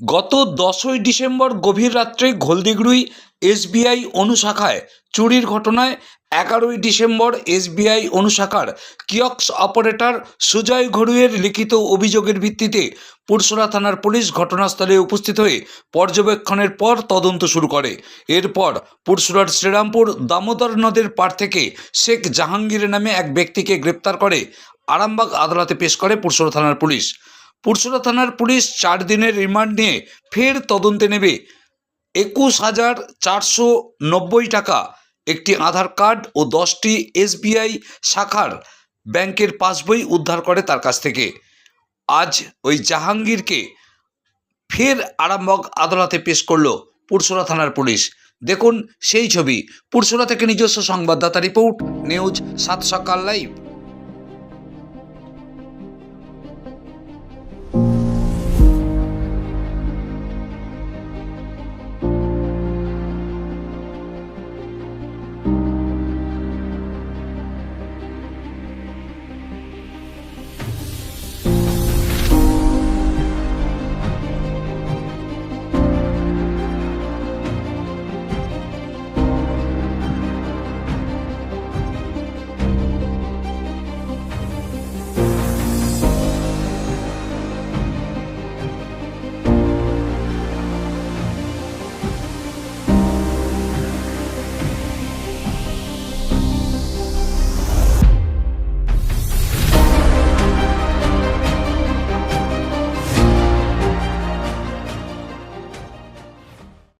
গত দশই ডিসেম্বর গভীর রাত্রে ঘোলদিগুড়ি এসবিআই অনুশাখায় চুরির ঘটনায় এগারোই ডিসেম্বর এসবিআই অনুশাখার কিয়ক্স অপারেটর সুজয় ঘড়ুইয়ের লিখিত অভিযোগের ভিত্তিতে পুরসরা থানার পুলিশ ঘটনাস্থলে উপস্থিত হয়ে পর্যবেক্ষণের পর তদন্ত শুরু করে। এরপর পুরসুরার শ্রীরামপুর দামোদর নদের পার থেকে শেখ জাহাঙ্গীর নামে এক ব্যক্তিকে গ্রেপ্তার করে আরামবাগ আদালতে পেশ করে পুরসরা থানার পুলিশ। পুরসুরা থানার পুলিশ চার দিনের রিমান্ড নিয়ে ফের তদন্তে নেবে। একুশ হাজার চারশো নব্বই টাকা, একটি আধার কার্ড ও দশটি এসবিআই শাখার ব্যাংকের পাসবই উদ্ধার করে তার কাছ থেকে। আজ ওই জাহাঙ্গীরকে ফের আরামবাগ আদালতে পেশ করল পুরসুরা থানার পুলিশ। দেখুন সেই ছবি। পুরসুরা থেকে নিজস্ব সংবাদদাতা রিপোর্ট, নিউজ সাত সকাল লাইভ।